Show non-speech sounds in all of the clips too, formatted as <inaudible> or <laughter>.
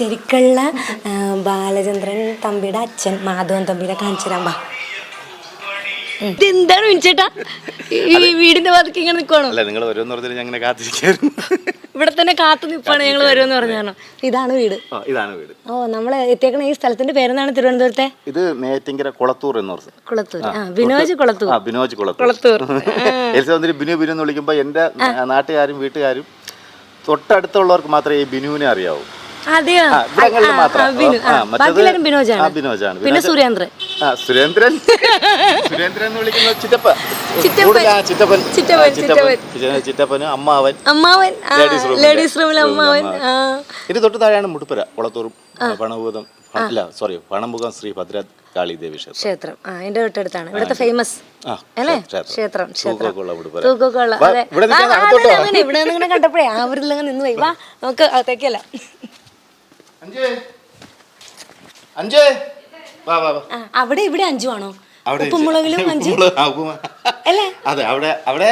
ശരിക്കുള്ള ബാലചന്ദ്രൻ തമ്പിയുടെ അച്ഛൻ മാധവൻ തമ്പിയുടെ കാണിച്ചു തരാൻ പാ ഇതെന്താണ് വിളിച്ചേട്ടാ ഈ വീടിന്റെ വാതിക്ക് ഇങ്ങനെ നിൽക്കുവാണോ അല്ല നിങ്ങൾ വരുമെന്ന് പറഞ്ഞാൽ അങ്ങനെ കാത്തിരിക്കായിരുന്നു ഇവിടെ തന്നെ കാത്തു നിൽപ്പാണ് ഞങ്ങൾ വരുമെന്ന് പറഞ്ഞാണോ ഇതാണ് വീട്. ആ ഇതാണ് വീട്. ഓ നമ്മൾ എത്തിയേക്കണ ഈ സ്ഥലത്തിന്റെ പേരെന്താണ് തിരുവനന്തപുരത്തെ? ഇത് മേറ്റിങ്കര കുളത്തൂർ എന്ന് പറഞ്ഞു. കുളത്തൂർ. കുളത്തൂർ. ബിനോജ് <laughs> ബിനു ബിനു എന്ന് വിളിക്കുമ്പോൾ എന്റെ നാട്ടുകാരും വീട്ടുകാരും തൊട്ടടുത്തുള്ളവർക്ക് മാത്രമേ ഈ ബിനുവിനെ അറിയാവൂ. പിന്നെ സുരേന്ദ്രൻ. സുരേന്ദ്രൻ? സുരേന്ദ്രൻ എന്ന് വിളിക്കുന്നത് ചിറ്റപ്പ ചിറ്റപ്പൻ. കൂടുതൽ ആ, ചിറ്റപ്പൻ. ചിറ്റപ്പൻ, ആ, ചിറ്റപ്പൻ. ചിറ്റപ്പന് അമ്മാവൻ. അമ്മാവൻ? ലേഡീസ് റൂമിലെ. അമ്മാവൻ. ഇത് തൊട്ട് താഴെയാണ് മുട്ടുപ്പുര കുളത്തൂറും പണഭൂതം അല്ല സോറി പണമുഖം ശ്രീ ഭദ്രകാളി ദേവി ക്ഷേത്രം. ആ എന്റെ തൊട്ടടുത്താണ്. ഇവിടുത്തെ ഫേമസ് അല്ലേ? ക്ഷേത്രം. ക്ഷേത്രം. ഉള്ള അതെ. ഇവിടെ നിൽക്കാൻ ആ, ഇവിടെ നിന്ന് കണ്ടപ്പോഴേ വാ നമുക്ക് അകത്തേക്കല്ല അഞ്ചേ. അഞ്ചേ. വാ വാ വാ. ആ, അവിടെ ഇവിടെ അഞ്ചു ആണോ? അവിടെ ഉപ്പുമുളകിലും <laughs> അഞ്ചു. ഉപ്പുമുളക്, ആ, ഉപ്പുമ- അല്ലേ? അതെ അവിടെ അവിടെ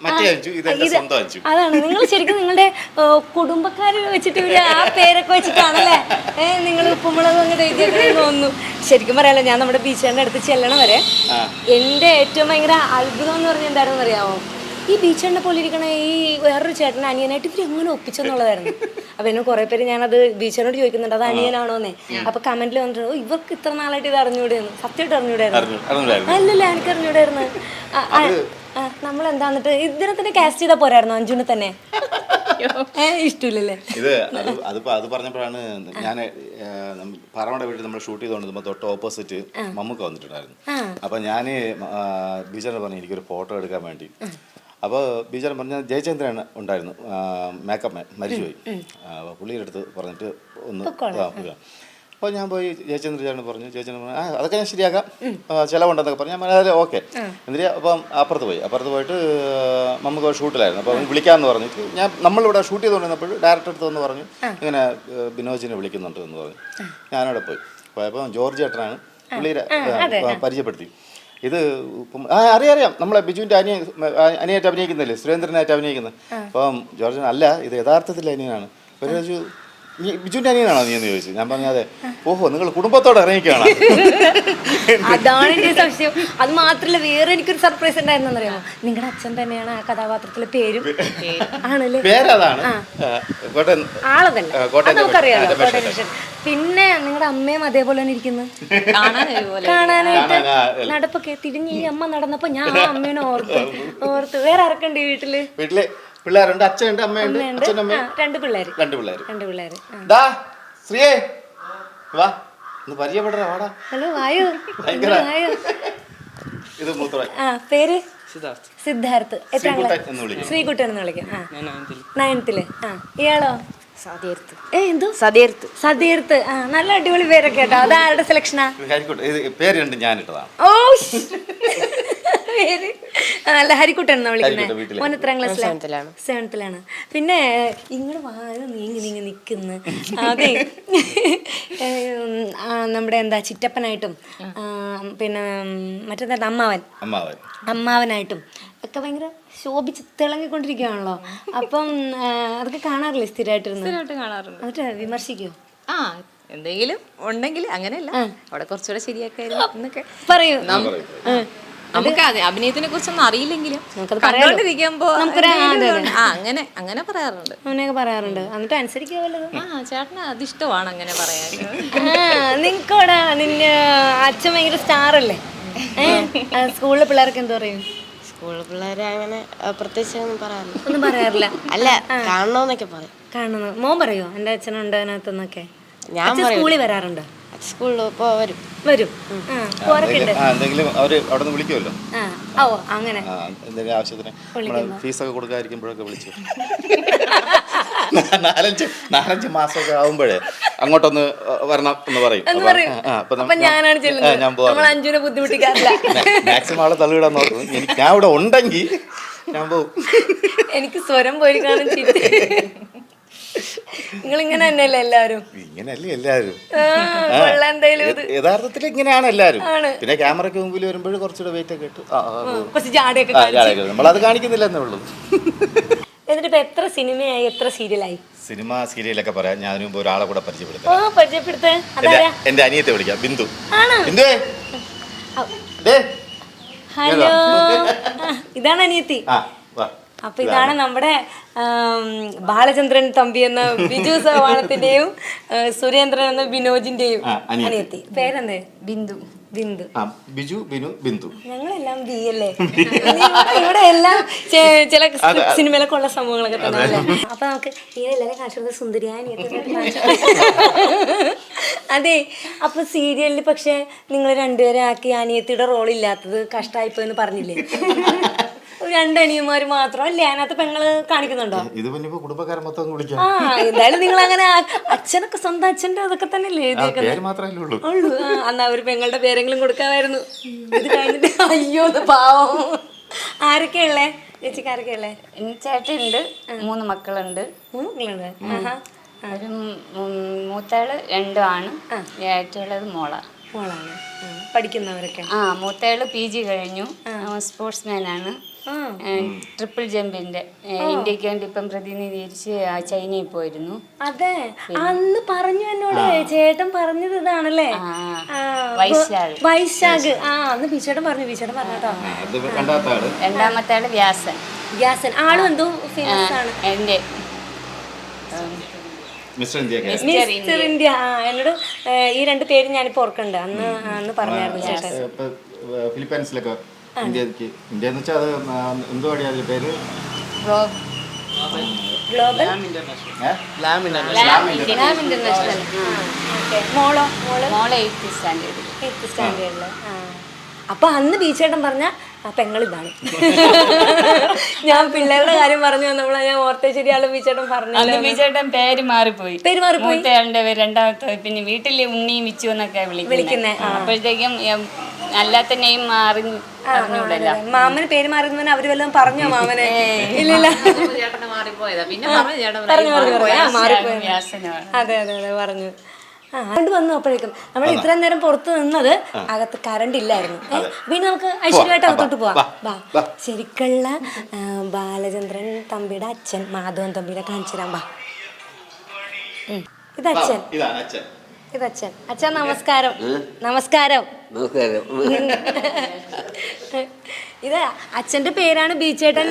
മറ്റേ അഞ്ചു ഇത് എന്റെ ഇത് സ്വന്തം അഞ്ചു. അതാണ്. നിങ്ങൾ ശരിക്കും നിങ്ങളുടെ കുടുംബക്കാരെ വെച്ചിട്ട് ആ പേരൊക്കെ വെച്ചിട്ടാണല്ലേ? ഏഹ് നിങ്ങൾ ഉപ്പുമുളക് അങ്ങോട്ട് എഴുതിയെന്ന് തോന്നുന്നു ശരിക്കും പറയാലോ ഞാൻ നമ്മുടെ ബീച്ചുകാരുടെ അടുത്ത് ചെല്ലണ വരെ എന്റെ ഏറ്റവും ഭയങ്കര അത്ഭുതം എന്ന് പറഞ്ഞാൽ എന്താണെന്ന് അറിയാമോ? ഈ ബീച്ചുകാരനെ പോലെ ഇരിക്കണ ഈ വേറൊരു ചേട്ടൻ അനിയനായിട്ട് ഇവർ എങ്ങനെ ഒപ്പിച്ചെന്നുള്ളതായിരുന്നു. അപ്പൊ എന്നെ കുറെ പേര് ഞാനത് ബീച്ചനോട് ചോദിക്കുന്നുണ്ട് അത് അനിയനാണോന്നേ അപ്പൊ കമന്റിൽ വന്നിട്ട് "ഓ, ഇവർക്ക് ഇത്ര നാളായിട്ട് ഇത് അറിഞ്ഞൂടെയെന്ന് സത്യമായിട്ട് അറിഞ്ഞൂടായിരുന്നു. അല്ലല്ലോ എനിക്ക് അറിഞ്ഞൂടായിരുന്നു നമ്മൾ എന്താന്നിട്ട് ഇതിനെ തന്നെ കാസ്റ്റ് ചെയ്താ പോരായിരുന്നു അഞ്ജുനെ തന്നെ? ഇഷ്ടമില്ലല്ലേ? ഇത് അത് അതിപ്പോ അത് പറഞ്ഞപ്പോഴാണ് ഞാൻ പറവയുടെ വീട്ടിൽ നമ്മൾ ഷൂട്ട് ചെയ്തുകൊണ്ടിരുമ്പോൾ തൊട്ട് ഓപ്പോസിറ്റ് മമ്മൂക്ക വന്നിട്ടുണ്ടായിരുന്നു. അപ്പൊ ഞാൻ ബീച്ചറിനെ പറഞ്ഞു എനിക്കൊരു ഫോട്ടോ എടുക്കാൻ വേണ്ടി അപ്പോൾ ബീച്ചറൻ പറഞ്ഞ ജയചന്ദ്രൻ ഉണ്ടായിരുന്നു. മേക്കപ്പ് മാൻ മരിച്ചുപോയി. അപ്പോൾ പുള്ളിയുടെ അടുത്ത് പറഞ്ഞിട്ട് ഒന്ന് അപ്പോൾ ഞാൻ പോയി ജയചന്ദ്ര ചേട്ടൻ പറഞ്ഞു ജയചന്ദ്രൻ പറഞ്ഞു ആ അതൊക്കെ ഞാൻ ശരിയാക്കാം. ചിലവുണ്ടെന്നൊക്കെ പറഞ്ഞു. ഞാൻ പറഞ്ഞു ഓക്കെ. എന്നിട്ട് അപ്പം അപ്പുറത്ത് പോയി. അപ്പുറത്ത് പോയിട്ട് നമുക്ക് ഷൂട്ടിലായിരുന്നു. അപ്പോൾ വിളിക്കാമെന്ന് പറഞ്ഞിട്ട് ഞാൻ നമ്മളിവിടെ ഷൂട്ട് ചെയ്തുകൊണ്ടിരുന്നപ്പോൾ ഡയറക്ടർ അടുത്ത് വന്ന് പറഞ്ഞു ഇങ്ങനെ ബിനോജിനെ വിളിക്കുന്നുണ്ട് എന്ന് പറഞ്ഞു. ഞാനവിടെ പോയി. പോയപ്പോൾ ജോർജ് ചേട്ടനാണ് പുള്ളിയുടെ ആ, പരിചയപ്പെടുത്തി. ഇത് അറിയാം അറിയാം. നമ്മളെ ബിജുവിന്റെ അനിയ അനിയായിട്ട് അഭിനയിക്കുന്നില്ലേ സുരേന്ദ്രനായിട്ട് അഭിനയിക്കുന്നത്. അപ്പം ജോർജൻ അല്ല ഇത് യഥാർത്ഥത്തിൽ അനിയനാണ്. ഒരു നീ ബിജുവിന്റെ അനിയനാണോ നീ എന്ന് ചോദിച്ചു ഞാൻ പറഞ്ഞു അതെ ഓഹോ നിങ്ങൾ കുടുംബത്തോടെ ഇറങ്ങിക്കാണ് അതാണ് എന്റെ സംശയം. അത് മാത്രല്ല വേറെ എനിക്കൊരു സർപ്രൈസ് ഉണ്ടായിരുന്നു അറിയാമോ നിങ്ങളുടെ അച്ഛൻ തന്നെയാണ് ആ കഥാപാത്രത്തിലെ പേരും. ആണല്ലേ? പേരതാണ്. ആ, കോട്ടയം ആളതല്ല. ആ, കോട്ടയം അത് നമുക്കറിയാലോ രമേശ് കോട്ടയം രമേശൻ. പിന്നെ നിങ്ങളുടെ അമ്മയും അതേപോലെ തന്നെ ഇരിക്കുന്നു. കാണാനായിട്ട് നടപ്പൊക്കെ തിരിഞ്ഞ് ഈ അമ്മ നടന്നപ്പോ ഞാൻ ആ അമ്മേനെ ഓർത്തു ഓർത്ത്. വേറെ ഇറക്കണ്ടേ വീട്ടിൽ പിള്ളേരുണ്ട് അച്ഛനുണ്ട് അമ്മയുണ്ട് അമ്മയുണ്ട്. അച്ഛനും ആ, അമ്മയും രണ്ട് പിള്ളേര്. രണ്ട് പിള്ളേര്. രണ്ട് പിള്ളേര്. ആ. ഡാ ശ്രീയേ വാ ഒന്ന് പരിചയപ്പെടറ വാടാ. ഹലോ വായു. ഭയങ്കര. വായു. ഇത് മൂത്ര ആ പേര്? സിദ്ധാർത്ഥ്. എത്രാം ശ്രീകുട്ടൻ ക്ലാസ്? എന്ന് വിളിക്കും. ശ്രീകുട്ടൻ എന്ന് വിളിക്കാം. ആ. നയൻത്തിൽ. ആ ഇയാളോ? സതീർത്ത് ഏ എന്തോ? സതീർത്ത് സതീർത്ത് ആ നല്ല അടിപൊളി പേരൊക്കെ കേട്ടോ. അതാരുടെ സെലക്ഷനാ ഇത് ഇത് ഞാനിട്ടതാണ്. ഓ ശ്ശ്. പേര്? നല്ല ഹരിക്കുട്ടൻ എന്നാ വിളിക്കുന്നത്. മോൻ എത്രാം ക്ലാസ്സിലാണ് സെവൻത്തിലാണ്. പിന്നെ ഇങ്ങോട്ട് വാഴ നീങ്ങി നീങ്ങി <laughs> നിൽക്കുന്നു അതെ. നമ്മുടെ എന്താ ചിറ്റപ്പനായിട്ടും പിന്നെ മറ്റെന്താ അമ്മാവൻ. അമ്മാവൻ. അമ്മാവനായിട്ടും. ഒക്കെ ഭയങ്കര ശോഭിച്ച് തിളങ്ങിക്കൊണ്ടിരിക്കുകയാണല്ലോ അപ്പം അതൊക്കെ കാണാറില്ലേ സ്ഥിരമായിട്ടിരുന്നു? സ്ഥിരമായിട്ട് എന്നിട്ട് വിമർശിക്കോ ആ എന്തെങ്കിലും ഉണ്ടെങ്കിൽ അങ്ങനെയല്ല. അവിടെ കുറച്ചുകൂടെ ശരിയാക്കായിരുന്നു എന്നൊക്കെ. പറയൂ. നമുക്ക് അതെ അഭിനയത്തിനെ കുറിച്ചൊന്നും അറിയില്ലെങ്കിലും കണ്ടോണ്ടിരിക്കുമ്പോ അതെ, അങ്ങനെ അങ്ങനെ പറയാറുണ്ട്. അങ്ങനെയൊക്കെ പറയാറുണ്ട്. എന്നിട്ട് അനുസരിക്കാവല്ലോ ആ ചേട്ടന് അതിഷ്ടമാണ് അങ്ങനെ പറയാൻ. നിങ്ങൾക്കോടാ നിന്നെ അച്ഛൻ ഭയങ്കര സ്റ്റാർ അല്ലേ സ്കൂളിലെ പിള്ളേർക്ക് എന്താ പറയും? സ്കൂൾ പിള്ളേരെ അങ്ങനെ പ്രത്യേകിച്ച് ഒന്നും പറയാറില്ല. ഒന്നും പറയാറില്ല. അല്ല കാണണമെന്നൊക്കെ പറയും. കാണണം? മോൻ പറയോ? എന്റെ അച്ഛനുണ്ട് അതിനകത്തുനിന്നൊക്കെ. ഞാൻ സ്കൂളിൽ വരാറുണ്ട്. സ്കൂളിൽ ഇപ്പോൾ വരും. വരും. പോരൊക്കെ എന്തെങ്കിലും അവർ അവിടെ നിന്ന് വിളിക്കുമല്ലോ? ആ ഓ അങ്ങനെ. ആ എന്തെങ്കിലും ആവശ്യത്തിന് നമ്മളെ ഫീസൊക്കെ കൊടുക്കാതിരിക്കുമ്പോഴൊക്കെ വിളിച്ചു. <laughs> നാലഞ്ച് നാലഞ്ച് മാസമൊക്കെ ആവുമ്പോഴേ അങ്ങോട്ടൊന്ന് വരണം എന്ന് പറയും. ഞാൻ <laughs> മാക്സിമം ആളെ തള്ളിയിടാൻ നോക്കും. എനിക്ക് ഞാൻ ഇവിടെ ഉണ്ടെങ്കിൽ ഞാൻ പോവും. എനിക്ക് സ്വരം പോയി കാണും <laughs> നിങ്ങൾ ഇങ്ങനെ തന്നെയല്ലേ എല്ലാവരും? ഇങ്ങനെയല്ലേ എന്തായാലും യഥാർത്ഥത്തിൽ ഇങ്ങനെയാണ് എല്ലാരും പിന്നെ ക്യാമറയ്ക്ക് മുമ്പിൽ വരുമ്പോൾ കുറച്ചുകൂടെ വെയിറ്റ് ഒക്കെ ഇട്ടു. ജാടയൊക്കെ. നമ്മളത് കാണിക്കുന്നില്ല എന്നേ ഉള്ളൂ. എന്നിട്ട് ഇപ്പൊ എത്ര സിനിമയായി എത്ര സീരിയലായി? സിനിമ സീരിയലൊക്കെ പറയാം. ഞാൻ മുമ്പ് ഒരാളെ കൂടെ പരിചയപ്പെടുത്താം. എന്റെ അനിയത്തെ വിളിക്കാം. ബിന്ദു. ആണോ? ദേ. ഹലോ. ഇതാണ് അനിയത്തി. ആ വാ. അപ്പൊ ഇതാണ് നമ്മുടെ ബാലചന്ദ്രൻ തമ്പി എന്ന ബിജു സവാണത്തിന്റെയും ആ, സുരേന്ദ്രൻ എന്ന ബിനോജിന്റെയും അനിയത്തി. പേരെന്ത്? ബിന്ദു. ബിന്ദു. ബിജു ബിനു ബിന്ദു. ഞങ്ങളെല്ലാം ബി അല്ലേ? ഇവിടെ- എല്ലാം ചില സിനിമയിലൊക്കെ ഉള്ള സംഭവങ്ങളൊക്കെ തന്നെ അല്ലേ അപ്പൊ നമുക്ക് എല്ലാവരും കാണിച്ചത് കാണിച്ചു. അതെ അപ്പൊ സീരിയലിൽ പക്ഷെ നിങ്ങൾ രണ്ടുപേരെ ആക്കി അനിയത്തിയുടെ റോൾ ഇല്ലാത്തത് കഷ്ടായിപ്പോയെന്ന് പറഞ്ഞില്ലേ? രണ്ട് അനിയന്മാര് മാത്രം അല്ലേ അതിനകത്ത് പെങ്ങൾ കാണിക്കുന്നുണ്ടോ? ഇത് പിന്നെ കുടുംബക്കാരെ മൊത്തം വിളിക്കാം ആ എന്തായാലും നിങ്ങൾ അങ്ങനെ അച്ഛനൊക്കെ സ്വന്തം അച്ഛന്റെ അതൊക്കെ പേര് ഉള്ളൂ. അന്ന് അവർ പെങ്ങളുടെ പേരെങ്കിലും കൊടുക്കാമായിരുന്നു. ഇത് കഴിഞ്ഞിട്ട് അയ്യോ പാവം. ആരൊക്കെയുള്ളേ ചേച്ചിക്ക് ആരൊക്കെയുള്ളേ ചേട്ടനുണ്ട് മൂന്ന് മക്കളുണ്ട്. മൂന്ന് മക്കളുണ്ട്. ആഹാ. ഒരു രണ്ടും ആണ് ഏറ്റവും മോള. മോളാണ്. പഠിക്കുന്നവരൊക്കെ. ആ മൂത്തയാൾ പി ജി കഴിഞ്ഞു. സ്പോർട്സ്മാൻ ആണ്. ട്രിപ്പിൾ ജമ്പിന്റെ ഇന്ത്യയ്ക്ക് വേണ്ടി ഇപ്പം പ്രതിനിധീകരിച്ച് ചൈനയിൽ പോയിരുന്നു. അതെ. അന്ന് പറഞ്ഞു എന്നോട് ചേട്ടൻ പറഞ്ഞത് ഇതാണല്ലേ? വൈശാഖ്. വൈശാഖ്. ആ അന്ന് ബീച്ചേട്ടൻ പറഞ്ഞു ബീച്ചേട്ടൻ പറഞ്ഞോ രണ്ടാമത്തെ ആൾ വ്യാസൻ. വ്യാസൻ. ആൾ എന്തോ എന്റെ ഫേമസ് ആണ്. എന്റെ. Mister India. ആ എന്നോട് ഈ രണ്ട് പേര് ഞാനിപ്പോ ഓർക്കണ്ട്. അന്ന് അന്ന് പറഞ്ഞായിരുന്നു ചേട്ടൻ. ഫിലിപ്പൈൻസിലൊക്കെ ഇന്ത്യയ്ക്ക്. ഇന്ത്യ എന്ന് വെച്ചാൽ അത് എന്തോ അടിയാ പേര്? ഗ്ലോബൽ? ലാം ഇന്റർനാഷണൽ. മോളോ? മോൾ? മോളെ എയ്ത്ത് സ്റ്റാൻഡേർഡിൽ എയ്ത്ത് സ്റ്റാൻഡേർഡിൽ. ആ. അപ്പൊ അന്ന് ബീച്ചേട്ടൻ പറഞ്ഞ ആ പെങ്ങൾ ഇതാണ് <laughs> ഞാൻ പിള്ളേരുടെ കാര്യം പറഞ്ഞു വന്നപ്പോഴാണ് ഞാൻ ഓർത്തെ ശരിയാണ് ബീച്ചേട്ടൻ പറഞ്ഞു ബീച്ചേട്ടൻ പേര് മാറിപ്പോയി. പേര് മാറിപ്പോയി രണ്ടാമത്തെ പിന്നെ വീട്ടിൽ ഉണ്ണിയും വിച്ചു എന്നൊക്കെ വിളിക്കുന്നെ, വിളിക്കുന്നത് അപ്പോഴത്തേക്കും അല്ലാത്ത നെയിം മാറി അറിഞ്ഞൂടല്ലോ മാമന് പേര് മാറുന്നവന് അവർ വല്ലതും പറഞ്ഞോ മാമനെ? ഇല്ലില്ല. പറഞ്ഞു അതെ അതെ അതെ പറഞ്ഞു. കൊണ്ട് വന്നു അപ്പോഴേക്കും. നമ്മൾ ഇത്രയും നേരം പുറത്ത് നിന്നത് അകത്ത് കറണ്ട് ഇല്ലായിരുന്നു. പിന്നെ നമുക്ക് ഐശ്വര്യമായിട്ട് അകത്തോട്ട് പോവാം. വാ ശരിക്കുള്ള ബാലചന്ദ്രൻ തമ്പിയുടെ അച്ഛൻ മാധവൻ തമ്പിയുടെ കാണിച്ചു തരാം. വാ. ഇത് അച്ഛൻ ഇതാണ് അച്ഛൻ. ഇത് അച്ഛൻ. അച്ഛൻ നമസ്കാരം. നമസ്കാരം. നമസ്കാരം. ഇത് അച്ഛന്റെ പേരാണ് ബിജുചേട്ടൻ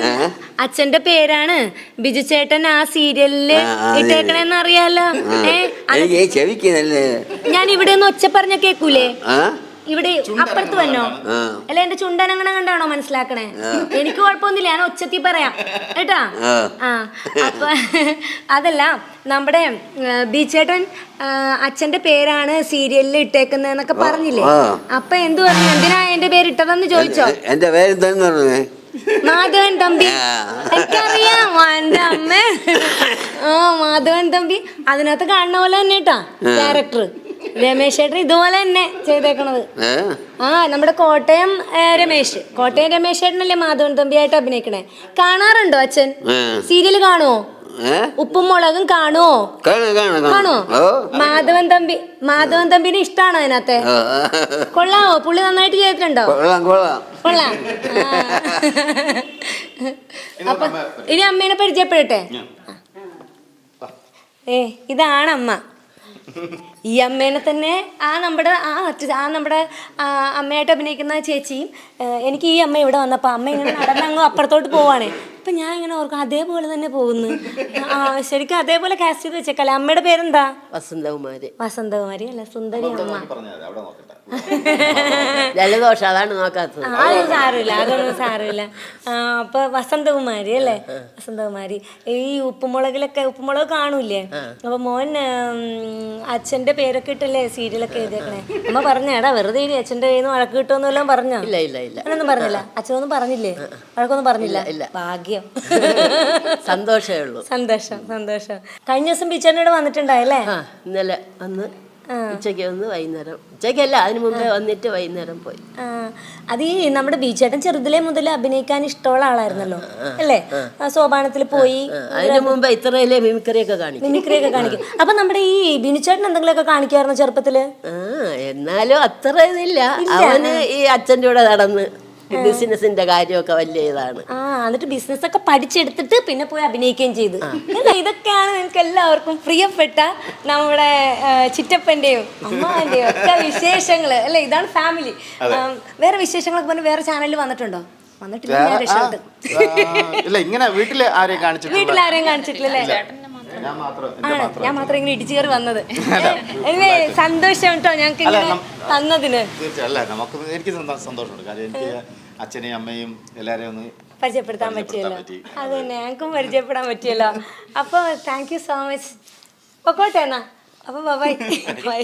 അച്ഛന്റെ പേരാണ് ബിജു ചേട്ടൻ ആ സീരിയലിൽ ഇട്ടേക്കണെന്ന് അറിയാലോ. ഏ? ചെവിക്ക് ഞാൻ ഇവിടെ നിന്ന് ഒച്ച പറഞ്ഞ കേക്കൂലേ? ഇവിടെ അപ്പുറത്ത് വന്നോ. അല്ല എന്റെ ചുണ്ടനങ്ങനെ കണ്ടാണോ മനസ്സിലാക്കണേ? എനിക്ക് കുഴപ്പമൊന്നുമില്ല ഞാൻ ഒച്ചത്തി പറയാം. കേട്ടാ? ആ. അപ്പൊ <laughs> അതല്ല നമ്മുടെ ബീച്ചേട്ടൻ അച്ഛന്റെ പേരാണ് സീരിയലിൽ ഇട്ടേക്കുന്നതെന്നൊക്കെ പറഞ്ഞില്ലേ. അപ്പൊ എന്തു പറഞ്ഞു? എന്തിനാ എന്റെ പേര് ഇട്ടതെന്ന് ചോദിച്ചോ? എന്റെ പേര് എന്താന്ന് പറഞ്ഞേ? മാധവൻ തമ്പി. ആ. എനിക്കറിയാം എന്റെ അമ്മ. <laughs> ആ മാധവൻ തമ്പി. അതിനകത്ത് കാണുന്ന പോലെ തന്നെ കേട്ടാ ക്യാരക്ടർ രമേശ് ചേട്ടൻ ഇതുപോലെ തന്നെ ചെയ്തേക്കണത്. ആ നമ്മുടെ കോട്ടയം രമേശ്. കോട്ടയം രമേശ് ചേട്ടനല്ലേ മാധവൻ തമ്പിയായിട്ട് അഭിനയിക്കണേ. കാണാറുണ്ടോ അച്ഛൻ? സീരിയൽ കാണുമോ ഉപ്പും മുളകും കാണുമോ കാണാം മാധവൻ തമ്പി മാധവൻ തമ്പിനെ ഇഷ്ടാണോ അതിനകത്തെ. കൊള്ളാമോ പുള്ളി നന്നായിട്ട് ചെയ്തിട്ടുണ്ടോ? കൊള്ളാം അപ്പൊ ഇനി അമ്മേനെ പരിചയപ്പെടട്ടെ? ഏ ഇതാണ് അമ്മ. ഈ അമ്മേനെ തന്നെ ആ നമ്മുടെ ആ അച്ഛ- ആ നമ്മുടെ അമ്മയായിട്ട് അഭിനയിക്കുന്ന ചേച്ചിയും എനിക്ക് ഈ അമ്മ ഇവിടെ വന്നപ്പോൾ അമ്മ ഇങ്ങനെ നടന്നങ്ങ് അപ്പുറത്തോട്ട് പോവാണേ. അപ്പം ഞാൻ ഇങ്ങനെ ഓർക്കും അതേപോലെ തന്നെ പോകുന്നു. ആ ശരിക്കും അതേപോലെ കാസ്റ്റ് ചെയ്ത് വെച്ചേക്കല്ലേ? അമ്മയുടെ പേരെന്താ? വസന്തകുമാരി. വസന്തകുമാരി അല്ല? സുന്ദരി അമ്മ. ജലദോഷം അതാണ് നോക്കാത്തത്. അതൊന്നും സാരമില്ല അതൊന്നും സാരമില്ല. അപ്പൊ വസന്തകുമാരി അല്ലേ? വസന്തകുമാരി. ഈ ഉപ്പുമുളകിലൊക്കെ ഉപ്പുമുളക് കാണൂലേ അപ്പൊ മോൻ അച്ഛന്റെ പേരൊക്കെ ഇട്ടല്ലേ സീരിയലൊക്കെ എഴുതിയേക്കണേ? അമ്മ പറഞ്ഞേടാ വെറുതെ ഇനി അച്ഛന്റെ കയ്യിൽ നിന്ന് വഴക്ക് കിട്ടുമെന്നെല്ലാം പറഞ്ഞോ? ഇല്ല ഇല്ല ഇല്ല. അങ്ങനൊന്നും പറഞ്ഞില്ല. അച്ഛനൊന്നും പറഞ്ഞില്ലേ? വഴക്കൊന്നും പറഞ്ഞില്ല. ഇല്ല. ഭാഗ്യം <laughs> സന്തോഷമേ ഉള്ളൂ. സന്തോഷം സന്തോഷം. കഴിഞ്ഞ ദിവസം ബിച്ചനോട് വന്നിട്ടുണ്ടായല്ലേ? ഇന്നലെ വന്ന് ഉച്ചയ്ക്ക് വന്ന് വൈകുന്നേരം. ഉച്ചയ്ക്കല്ല അതിന് മുമ്പേ വന്നിട്ട് വൈകുന്നേരം പോയി. അത് ഈ നമ്മുടെ ബീച്ചേട്ടൻ ചെറുതിലെ മുതൽ അഭിനയിക്കാൻ ഇഷ്ടമുള്ള ആളായിരുന്നല്ലോ അല്ലേ? സോപാനത്തിൽ പോയി അതിന് മുമ്പ് ഇത്രയിലെ മിമിക്രിയൊക്കെ കാണിക്കും. മിമിക്രിയൊക്കെ കാണിക്കും. അപ്പൊ നമ്മുടെ ഈ ബിനുചേട്ടൻ എന്തെങ്കിലുമൊക്കെ കാണിക്കായിരുന്നു ചെറുപ്പത്തിൽ? എന്നാലും അത്ര ഇതില്ല. അവന് ഈ അച്ഛന്റെ കൂടെ നടന്ന് ബിസിനസിന്റെ കാര്യമൊക്കെ വലിയ ഇതാണ്. ആ എന്നിട്ട് ബിസിനസ് ഒക്കെ പഠിച്ചെടുത്തിട്ട് പിന്നെ പോയി അഭിനയിക്കുകയും ചെയ്തു. അല്ലേ ഇതൊക്കെയാണ് നിങ്ങൾക്ക് എല്ലാവർക്കും പ്രിയപ്പെട്ട നമ്മുടെ ചിറ്റപ്പന്റെയും അമ്മാന്റെയും ഒക്കെ വിശേഷങ്ങൾ അല്ലെ ഇതാണ് ഫാമിലി. വേറെ വിശേഷങ്ങളൊക്കെ പറഞ്ഞ് വേറെ ചാനലിൽ വന്നിട്ടുണ്ടോ? വന്നിട്ടില്ല ഇല്ല ഇങ്ങനെ വീട്ടിൽ ആരെയും കാണിച്ചിട്ടില്ല? വീട്ടിൽ ആരെയും മാത്രം ആണ് ഞാൻ മാത്രം ഇങ്ങനെ ഇടിച്ചു കയറി വന്നത്. <laughs> സന്തോഷം കേട്ടോ ഞങ്ങൾക്ക് ഇങ്ങനെ തന്നതിന്. അല്ല നമുക്ക് എനിക്ക് സന്തോഷമുണ്ട്. കാര്യം എനിക്ക് അച്ഛനെയും അമ്മയും എല്ലാരെയും ഒന്ന് പരിചയപ്പെടുത്താൻ പറ്റിയല്ലോ. പറ്റി. അത് തന്നെ ഞങ്ങൾക്കും പരിചയപ്പെടാൻ പറ്റിയല്ലോ. അപ്പോൾ താങ്ക് യു സോ മച്ച് പൊക്കോട്ടെ എന്നാ. അപ്പോൾ ബൈ ബൈ